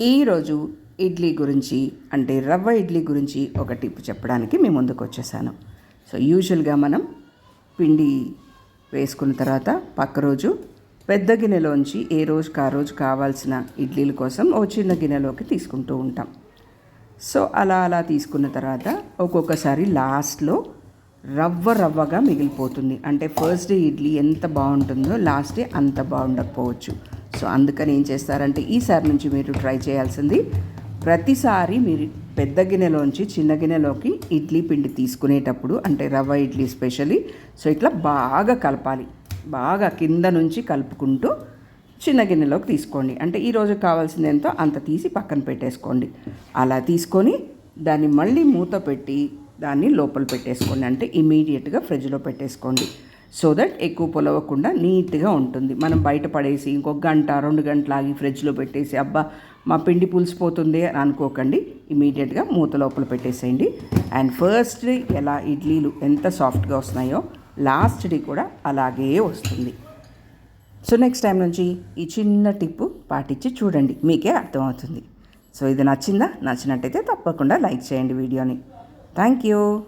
ఈరోజు ఇడ్లీ గురించి అంటే రవ్వ ఇడ్లీ గురించి ఒక టిప్ చెప్పడానికి మీ ముందుకు వచ్చేసాను. సో యూజువల్గా మనం పిండి వేసుకున్న తర్వాత పక్క రోజు పెద్ద గిన్నెలోంచి ఏ రోజుకి ఆ రోజు కావాల్సిన ఇడ్లీల కోసం ఓ చిన్న గిన్నెలోకి తీసుకుంటూ ఉంటాం. సో అలా అలా తీసుకున్న తర్వాత ఒక్కొక్కసారి లాస్ట్లో రవ్వ రవ్వగా మిగిలిపోతుంది. అంటే ఫస్ట్ డే ఇడ్లీ ఎంత బాగుంటుందో లాస్ట్ డే అంత బాగుండకపోవచ్చు. సో అందుకని ఏం చేస్తారంటే ఈసారి నుంచి మీరు ట్రై చేయాల్సింది ప్రతిసారి మీరు పెద్ద గిన్నెలోంచి చిన్న గిన్నెలోకి ఇడ్లీ పిండి తీసుకునేటప్పుడు అంటే రవ్వ ఇడ్లీ స్పెషల్లీ సో ఇట్లా బాగా కలపాలి. బాగా కింద నుంచి కలుపుకుంటూ చిన్న గిన్నెలోకి తీసుకోండి. అంటే ఈరోజు కావాల్సింది ఎంతో అంత తీసి పక్కన పెట్టేసుకోండి. అలా తీసుకొని దాన్ని మళ్ళీ మూత పెట్టి దాన్ని లోపల పెట్టేసుకోండి. అంటే ఇమీడియట్గా ఫ్రిడ్జ్లో పెట్టేసుకోండి. సో దట్ ఎక్కువ పొలవకుండా నీట్గా ఉంటుంది. మనం బయట పడేసి ఇంకొక గంట రెండు గంటలు ఆగి ఫ్రిడ్జ్లో పెట్టేసి అబ్బా మా పిండి పులిసిపోతుంది అని అనుకోకండి. ఇమీడియట్గా మూత లోపల పెట్టేసేయండి. అండ్ ఫస్ట్ ఎలా ఇడ్లీలు ఎంత సాఫ్ట్గా వస్తున్నాయో లాస్ట్ డే కూడా అలాగే వస్తుంది. సో నెక్స్ట్ టైం నుంచి ఈ చిన్న టిప్పు పాటించి చూడండి. మీకే అర్థమవుతుంది. సో ఇది నచ్చిందా? నచ్చినట్టయితే తప్పకుండా లైక్ చేయండి వీడియోని. Thank you.